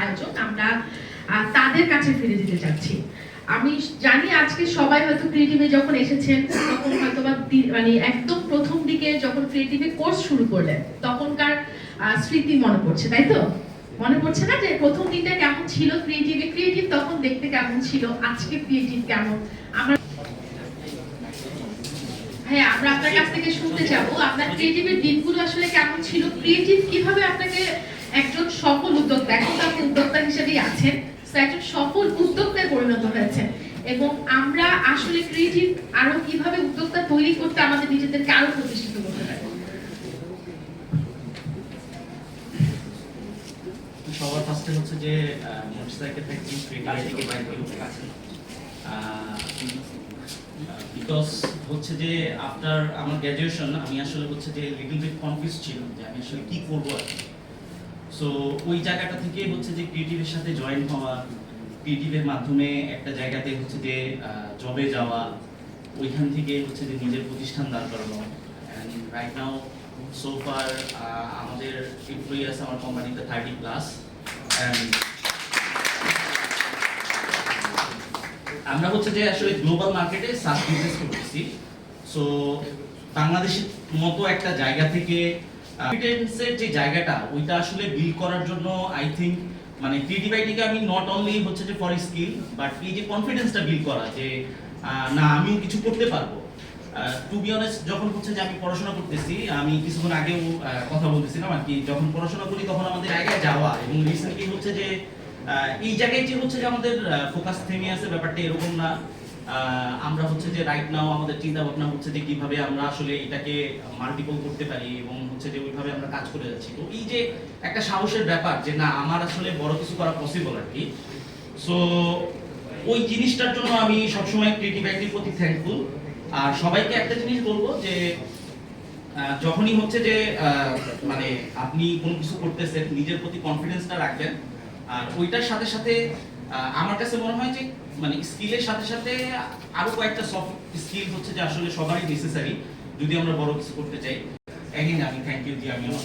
আয়োজন, আমরা তাদের কাছে ফিরে দিতে চাচ্ছি। আমি জানি আজকে সবাই হয়তো ক্রিয়েটিভে যখন এসেছেন, তখন হয়তো বা মানে একদম প্রথম দিকে যখন ক্রিয়েটিভে কোর্স শুরু করলেন, তখনকার স্মৃতি মনে পড়ছে, তাই তো? মনে পড়ছে না যে প্রথম দিনটা কেমন ছিল ক্রিয়েটিভে ক্রিয়েটিভ তখন দেখতে কেমন ছিল? আজকে ক্রিয়েটিভ কেমন? আমরা হ্যাঁ আমরা আপনার কাছ থেকে শুনতে চাবো, আপনার ক্রিয়েটিভের দিনগুলো আসলে কেমন ছিল? ক্রিয়েটিভ কীভাবে আপনাকে একজন সফল উদ্যোক্তা, এখন আপনি উদ্যোক্তা হিসেবেই আছেন একজন সফল উদ্যোক্তায় পরিণত হয়েছেন। এবং আমরা আসলে ক্রিয়েটিভ আরও কীভাবে উদ্যোক্তা তৈরি করতে আমাদের নিজেদেরকে আরও প্রতিষ্ঠিত করতে পারি? সবার ফার্স্টে হচ্ছে যে মোটরসাইকেল আছে বিকজ হচ্ছে যে আফটার আমার গ্র্যাজুয়েশন আমি আসলে হচ্ছে যে লিটল বিট কনফিউজ ছিলাম যে আমি আসলে কি করব আর সো ওই জায়গাটা থেকে হচ্ছে যে ক্রিয়েটিভের সাথে জয়েন হওয়া ক্রিয়েটিভের মাধ্যমে একটা জায়গাতে হচ্ছে যে জবে যাওয়া, ওইখান থেকে হচ্ছে যে নিজের প্রতিষ্ঠান দাঁড় করানো। And right now so far আমাদের এমপ্লয়ি আছে আমার কোম্পানিতে থার্টি প্লাস আমরা হচ্ছে যে আসলে গ্লোবাল মার্কেটে সাস বিজনেস করতেছি। সো বাংলাদেশের মতো একটা জায়গা থেকে কনফিডেন্সের যে জায়গাটা, ওইটা আসলে করার জন্য আই থিঙ্ক মানে আমি নট অনলি হচ্ছে যে ফর স্কিল বাট এই যে কনফিডেন্সটা করা যে না কিছু করতে পারব। টু বি অনেস্ট যখন হচ্ছে যে আমি পড়াশোনা করতেছি, আমি কিছুক্ষণ আগেও কথা বলতেছিলাম আর কি, যখন পড়াশোনা করি তখন আমাদের জায়গায় যাওয়া এবং রিসেন্টলি হচ্ছে যে এই জায়গায় যে হচ্ছে যে আমাদের ফোকাস থেমে আছে, ব্যাপারটা এরকম না। আমরা হচ্ছে যে রাইট নাও আমাদের চিন্তা ভাবনা হচ্ছে যে কীভাবে আমরা আসলে এটাকে মাল্টিপল করতে পারি এবং হচ্ছে যে ওইভাবে আমরা কাজ করে যাচ্ছি। তো এই যে একটা সাহসের ব্যাপার যে না, আমার আসলে বড় কিছু করা পসিবল আর কি। সো ওই জিনিসটার জন্য আমি সবসময় ক্রিয়েটিভ অ্যাক্টিভ প্রতি থ্যাঙ্কফুল আর সবাইকে একটা জিনিস বলব যে যখনই হচ্ছে যে মানে আপনি কোনো কিছু করতেছেন, নিজের প্রতি কনফিডেন্সটা রাখবেন। আর ওইটার সাথে সাথে আমার কাছে মনে হয় যে মানে স্কিলের সাথে সাথে আরও কয়েকটা সফট স্কিল হচ্ছে যে আসলে সবারই নেসেসারি যদি আমরা বড় কিছু করতে চাই। এগেইন আমি থ্যাংক ইউ দিয়ে আমি আমার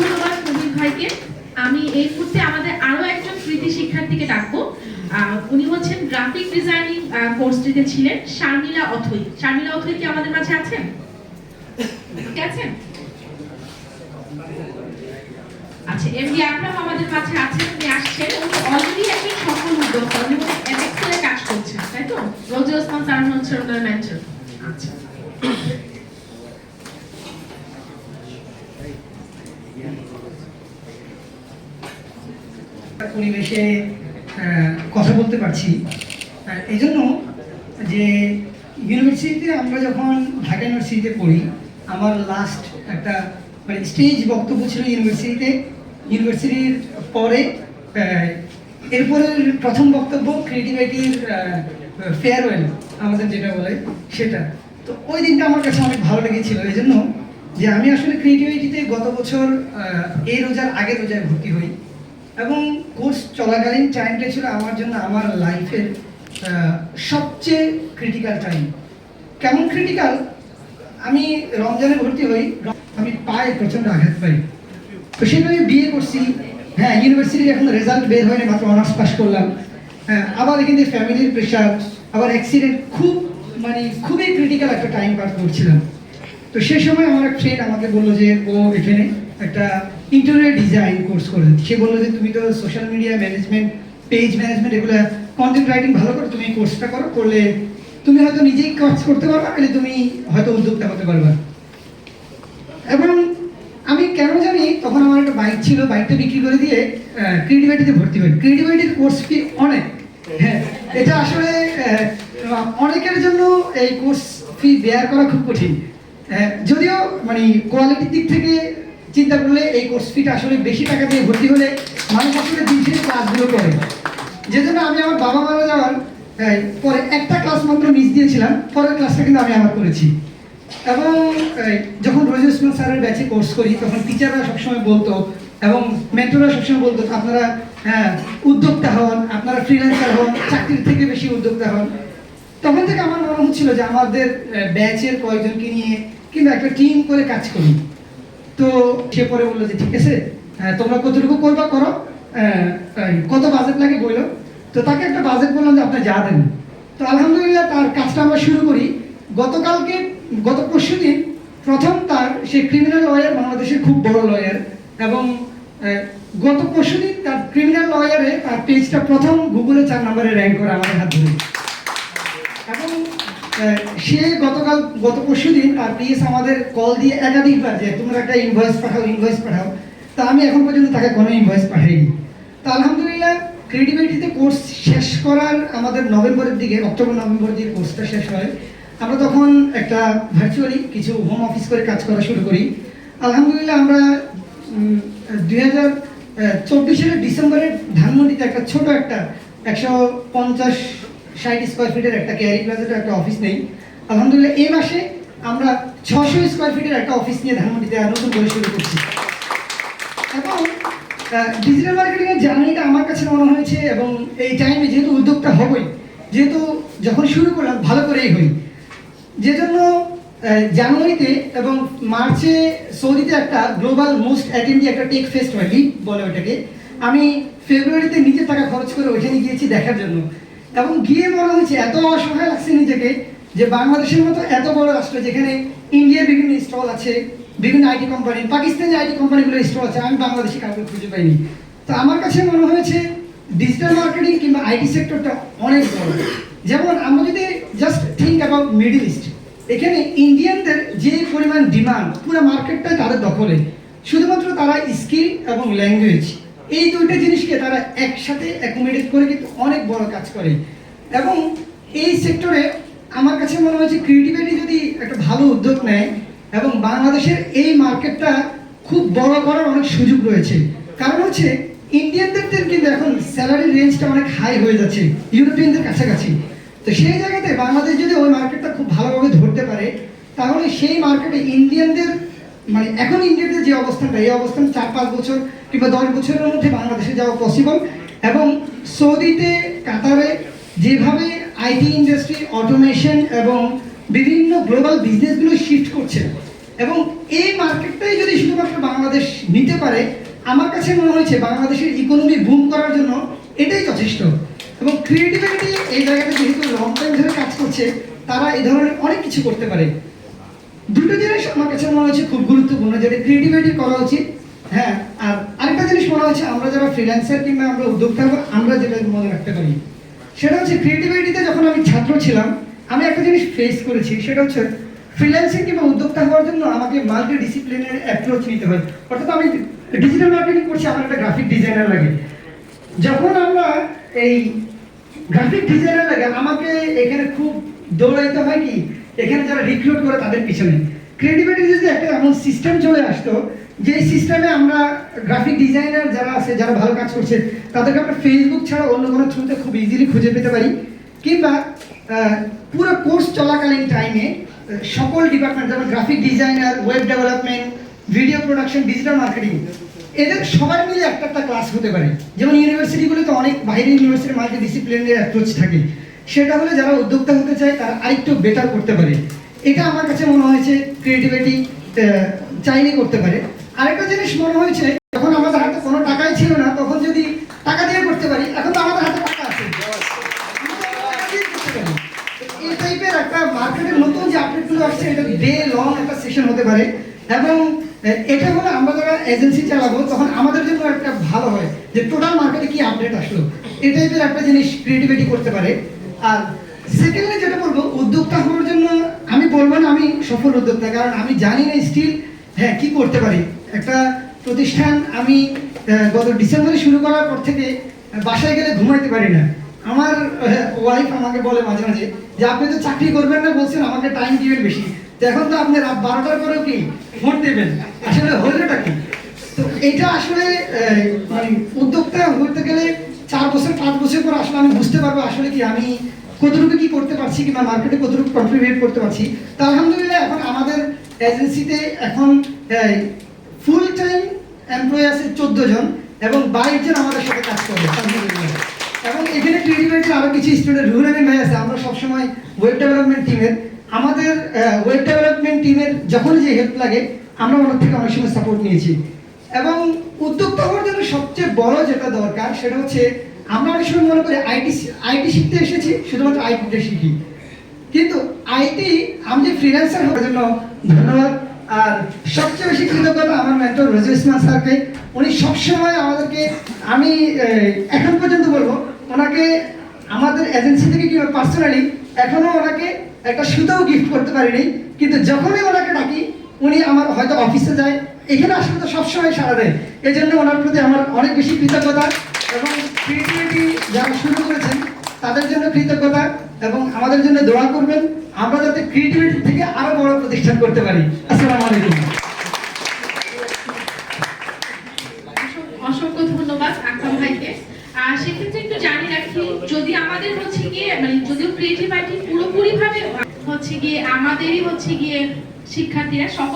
ধন্যবাদ ভাইকে। আমি এই মুহূর্তে আমাদের আরও একজন কৃতি শিক্ষার্থীকে ডাকবো। উনি হচ্ছেন গ্রাফিক ডিজাইনিং কোর্সটিতে ছিলেন, শারমিলা অথই। শারমিলা অথই কি আমাদের মাঝে আছেন? কে আছেন? আচ্ছা এমডি আকরাম আমাদের মাঝে আছেন, উনি আসছেন। উনি অলরেডি একজন সফল উদ্যোক্তা, উনি এমএক্সেল কাজ করছেন, তাই তো? রোজি ওসমান স্যার হচ্ছেন ওনার মেন্টর আচ্ছা। পরিবেশে কথা বলতে পারছি। এই জন্য যে ইউনিভার্সিটিতে আমরা যখন ঢাকা ইউনিভার্সিটিতে পড়ি, আমার লাস্ট একটা মানে স্টেজ বক্তব্য ছিল ইউনিভার্সিটিতে ইউনিভার্সিটির পরে এরপরে প্রথম বক্তব্য ক্রিয়েটিভিটির ফেয়ারওয়েল আমাদের যেটা বলে সেটা। তো ওই দিনটা আমার কাছে অনেক ভালো লেগেছিল। এই জন্য যে আমি আসলে ক্রিয়েটিভিটিতে গত বছর এই রোজার আগের রোজায় ভর্তি হই এবং কোর্স চলাকালীন টাইমটা ছিল আমার জন্য আমার লাইফের সবচেয়ে ক্রিটিক্যাল টাইম কেমন ক্রিটিক্যাল আমি রমজানে ভর্তি হই, আমি পায়ে প্রচণ্ড আঘাত পাই। তো সেভাবে বিয়ে করছি। হ্যাঁ ইউনিভার্সিটির এখন রেজাল্ট বের হয়নি, মাত্র অনার্স পাস করলাম। হ্যাঁ আবার কিন্তু ফ্যামিলির প্রেশার আবার অ্যাক্সিডেন্ট খুব মানে খুবই ক্রিটিক্যাল একটা টাইম পাস করছিলাম। তো সে সময় আমার এক ফ্রেন্ড আমাকে বলল যে, ও এখানে একটা ইন্টারিয়ার ডিজাইন কোর্স করে সে বলল যে, তুমি তো social media management page management এগুলো কন্টেন্ট রাইটিং ভালো করো, তুমি কোর্সটা করো, করলে তুমি হয়তো নিজেই কাজ করতে পারবা, নাহলে তুমি হয়তো উদ্যোক্তা হতে পারবা। এবং আমি কেন জানি তখন আমার একটা বাইক ছিল বাইকটা বিক্রি করে দিয়ে ক্রিয়েটিভিটিতে ভর্তি হই। ক্রিয়েটিভিটির কোর্স ফি অনেক। হ্যাঁ এটা আসলে অনেকের জন্য এই কোর্স ফি বেয়ার করা খুব কঠিন। আহ, যদিও মানে কোয়ালিটির দিক থেকে চিন্তা করলে এই কোর্স ফিটা আসলে বেশি টাকা দিয়ে ভর্তি হলে মানুষ আসলে দিন ক্লাসগুলো করে। যে জন্য আমি আমার বাবা মারা যাওয়ার পরে একটা ক্লাস মাত্র মিস দিয়েছিলাম পরের ক্লাসটা কিন্তু আমি আবার করেছি। এবং যখন রোজি উসমান স্যারের ব্যাচে কোর্স করি, তখন টিচাররা সবসময় বলতো, এবং মেন্টররা সবসময় বলতো, আপনারা হ্যাঁ উদ্যোক্তা হন, আপনারা ফ্রিল্যান্সার হন, চাকরির থেকে বেশি উদ্যোক্তা হন। তখন থেকে আমার মনে হচ্ছিল যে আমাদের ব্যাচের কয়েকজনকে নিয়ে কিংবা একটা টিম করে কাজ করি। তো সে পরে বলল যে, ঠিক আছে তোমরা কতটুকু করবা করো কত বাজেট লাগে বলল তো তাকে একটা বাজেট বললাম যে আপনি যা দেন। তো আলহামদুলিল্লাহ তার কাজটা আমরা শুরু করি। গতকালকে গত পরশু দিন প্রথম তার সে ক্রিমিনাল লয়ার বাংলাদেশের খুব বড় লয়ার এবং গত পরশু দিন তার ক্রিমিনাল লয়ারে তার পেজটা প্রথম গুগলে চার নম্বরে র্যাঙ্ক করে আমাদের হাত ধরে। এবং সে গতকাল, গত পরশু দিন আর পিএস আমাদের কল দিয়ে একাধিকবার যে তোমরা একটা ইনভয়েস পাঠাও ইনভয়েস পাঠাও, তা আমি এখন পর্যন্ত তাকে কোনো ইনভয়েস পাঠাইনি। তা আলহামদুলিল্লাহ ক্রেডিবিলিটিতে কোর্স শেষ করার আমাদের নভেম্বরের দিকে অক্টোবর নভেম্বর দিকে কোর্সটা শেষ হয় আমরা তখন একটা ভার্চুয়ালি কিছু হোম অফিস করে কাজ করা শুরু করি। আলহামদুলিল্লাহ আমরা দুই হাজার চব্বিশ সালের ডিসেম্বরের ধানমন্ডিতে একটা ছোট একটা একশো পঞ্চাশ ষাট স্কোয়ার ফিটের একটা ক্যারি প্লাজাতে একটা অফিস নেই। আলহামদুলিল্লাহ এই মাসে আমরা ছশো স্কোয়ার ফিটের একটা অফিস নিয়ে ধানমন্ডিতে নতুন করে শুরু করছি। এবং ডিজিটাল মার্কেটিংয়ের জার্নিটা আমার কাছে মনে হয়েছে এবং এই টাইমে যেহেতু উদ্যোগটা হবই, যেহেতু যখন শুরু করলাম ভালো করেই হই। যে জন্য জানুয়ারিতে এবং মার্চে সৌদিতে একটা গ্লোবাল মোস্ট অ্যাটেন্ডি একটা টেক ফেস্ট হয় বলে ওটাকে। আমি ফেব্রুয়ারিতে নিজের টাকা খরচ করে ওইখানে গিয়েছি দেখার জন্য। এবং গিয়ে মনে হয়েছে, এত অসহায় লাগছে নিজেকে যে বাংলাদেশের মতো এত বড় রাষ্ট্র যেখানে ইন্ডিয়ার বিভিন্ন স্টল আছে, বিভিন্ন আইটি কোম্পানি পাকিস্তানি আইটি কোম্পানিগুলোর স্টল আছে, আমি বাংলাদেশি কাউকে খুঁজে পাইনি। তো আমার কাছে মনে হয়েছে ডিজিটাল মার্কেটিং কিংবা আইটি সেক্টরটা অনেক বড়। যেমন আমরা যদি just think about middle east এখানে ইন্ডিয়ানদের যে পরিমাণ ডিমান্ড পুরো মার্কেটটা তাদের দখলে। শুধুমাত্র তারা স্কিল এবং ল্যাঙ্গুয়েজ এই দুইটা জিনিসকে তারা একসাথে অ্যাকোমোডেট করে কিন্তু অনেক বড় কাজ করে। এবং এই সেক্টরে আমার কাছে মনে হয়েছে ক্রিয়েটিভিটি যদি একটা ভালো উদ্যোগ নেয়, এবং বাংলাদেশের এই মার্কেটটা খুব বড় করার অনেক সুযোগ রয়েছে। কারণ হচ্ছে ইন্ডিয়ানদের কিন্তু এখন স্যালারি রেঞ্জটা অনেক হাই হয়ে যাচ্ছে ইউরোপিয়ানদের কাছাকাছি। তো সেই জায়গাতে বাংলাদেশ যদি ওই মার্কেটটা খুব ভালোভাবে ধরতে পারে, তাহলে সেই মার্কেটে ইন্ডিয়ানদের মানে এখন ইন্ডিয়াতে যে অবস্থানটা, এই অবস্থান চার পাঁচ বছর কিংবা দশ বছরের মধ্যে বাংলাদেশে যাওয়া পসিবল এবং সৌদিতে, কাতারে যেভাবে আইটি ইন্ডাস্ট্রি অটোমেশন এবং বিভিন্ন গ্লোবাল বিজনেসগুলো শিফট করছে এবং এই মার্কেটটাই যদি শুধুমাত্র বাংলাদেশ নিতে পারে, আমার কাছে মনে হয়েছে বাংলাদেশের ইকোনমি বুম করার জন্য এটাই যথেষ্ট। এবং ক্রিয়েটিভিটি এই জায়গাতে যেহেতু লং টাইম ধরে কাজ করছে, তারা এই ধরনের অনেক কিছু করতে পারে। দুটো জিনিস আমার কাছে মনে হচ্ছে খুব গুরুত্বপূর্ণ, যেটা ক্রিয়েটিভিটি করা উচিত হ্যাঁ আর আরেকটা জিনিস মনে হচ্ছে আমরা যারা ফ্রিল্যান্সার কিংবা আমরা উদ্যোক্তা, আমরা যেটা মনে রাখতে পারি। সেটা হচ্ছে ক্রিয়েটিভিটিতে যখন আমি ছাত্র ছিলাম, আমি একটা জিনিস ফেস করেছি, সেটা হচ্ছে ফ্রিল্যান্সিং কিংবা উদ্যোক্তা হওয়ার জন্য আমাকে মাল্টি ডিসিপ্লিনের অ্যাপ্রোচ নিতে হয়। অর্থাৎ আমি ডিজিটাল মার্কেটিং করছি, আমার একটা গ্রাফিক ডিজাইনার লাগে। যখন আমরা এই গ্রাফিক ডিজাইনার লাগে, আমাকে এখানে খুব দৌড়াইতে হয় কি, এখানে যারা রিক্রুট করে তাদের পিছনে। ক্রিয়েটিভিটি যদি একটা এমন সিস্টেম চলে আসতো যে সিস্টেমে আমরা গ্রাফিক ডিজাইনার যারা আছে, যারা ভালো কাজ করছে, তাদেরকে আমরা ফেসবুক ছাড়া অন্য কোনো থ্রুতে খুব ইজিলি খুঁজে পেতে পারি। কিংবা পুরো কোর্স চলাকালীন টাইমে সকল ডিপার্টমেন্ট যেমন graphic designer web development video production digital marketing এদের সবাই মিলে একটা একটা ক্লাস হতে পারে। যেমন ইউনিভার্সিটিগুলোতে অনেক বাইরের ইউনিভার্সিটির মাল্টি ডিসিপ্লিনের অ্যাপ্রোচ থাকে। সেটা হলে যারা উদ্যোক্তা হতে চায়, তারা আরেকটু বেটার করতে পারে। এটা আমার কাছে মনে হয়েছে ক্রিয়েটিভিটি চাইলে করতে পারে। আরেকটা জিনিস মনে হয়েছে, যখন আমাদের হাতে কোনো টাকাই ছিল না, তখন যদি টাকা দিয়ে করতে পারি, এখন তো আমাদের হাতে টাকা আছে। এই টাইপের একটা মার্কেটের নতুন যে আপডেটগুলো আসছে, এটা ডে লং একটা সেশন হতে পারে। এবং এটা হলে আমরা এজেন্সি চালাবো, তখন আমাদের জন্য একটা ভালো হয় যে টোটাল মার্কেটে কি আপডেট আসলো। এই টাইপের একটা জিনিস ক্রিয়েটিভিটি করতে পারে। আর সেকেন্ডলি যেটা বলব, উদ্যোক্তা হওয়ার জন্য আমি বলব না আমি সফল উদ্যোক্তা, কারণ আমি জানি না স্টিল হ্যাঁ কি করতে পারি। একটা প্রতিষ্ঠান আমি গত ডিসেম্বরে শুরু করার পর থেকে বাসায় গেলে ঘুমাইতে পারি না। আমার ওয়াইফ আমাকে বলে মাঝে মাঝে যে, আপনি তো চাকরি করবেন না, বলছেন আমাকে টাইম দিবেন বেশি। তো এখন তো আপনি রাত বারোটার পরেও কি ফোন দেবেন? আসলে হলোটা কি? এটা আসলে মানে উদ্যোক্তা হতে গেলে চার বছর, পাঁচ বছর পর আসলে আমি বুঝতে পারব আসলে কি আমি কতটুকু কি করতে পারছি কিংবা মার্কেটে কতটুকু কন্ট্রিবিউট করতে পারছি। তো আলহামদুলিল্লাহ এখন আমাদের এজেন্সিতে এখন ফুল টাইম এমপ্লয়ি আছে চোদ্দ জন এবং বাইশ জন আমাদের সাথে কাজ করে আলহামদুলিল্লাহ। এবং এখানে ক্রিয়েটিভিটির আরও কিছু স্টুডেন্ট আমিন ভাই আছে, আমরা সবসময় ওয়েব ডেভেলপমেন্ট টিমের আমাদের ওয়েব ডেভেলপমেন্ট টিমের যখন যে হেল্প লাগে, আমরা ওনার থেকে অনেক সময় সাপোর্ট নিয়েছি। এবং উদ্যোক্তা হওয়ার জন্য সবচেয়ে বড় যেটা দরকার সেটা হচ্ছে আমরা অনেক সময় মনে করি আইটি আইটি শিখতে এসেছি, শুধুমাত্র আইটিটা শিখি। কিন্তু আইটি, আমি যে ফ্রিল্যান্সার হওয়ার জন্য ধন্যবাদ। আর সবচেয়ে বেশি কৃতজ্ঞতা আমার মেন্টর রোজু ইসমান স্যারকে। উনি সবসময় আমাদেরকে, আমি এখন পর্যন্ত বলব, ওনাকে আমাদের এজেন্সি থেকে কিংবা পার্সোনালি এখনও ওনাকে একটা সুতাও গিফট করতে পারিনি। কিন্তু যখনই ওনাকে ডাকি, উনি আমার হয়তো অফিসে যায় এখানে আসলে তো সবসময় সারা দেয়। এই জন্য ওনার প্রতি আমার অনেক বেশি কৃতজ্ঞতা এবং ক্রিয়েটিভিটি যারা শুরু করেছেন, তাদের জন্য কৃতজ্ঞতা এবং আমাদের জন্য দোয়া করবেন। আমরা যাতে ক্রিয়েটিভিটি থেকে আরও বড় প্রতিষ্ঠান করতে পারি। আসসালামু আলাইকুম। সেক্ষেত্রে একটু জানি রাখি, যদি আমাদের হচ্ছে গিয়ে মানে যদিও ক্রিয়েটিভ আইটি পুরোপুরি ভাবে হচ্ছে গিয়ে, আমাদেরই হচ্ছে গিয়ে শিক্ষার্থীরা সকল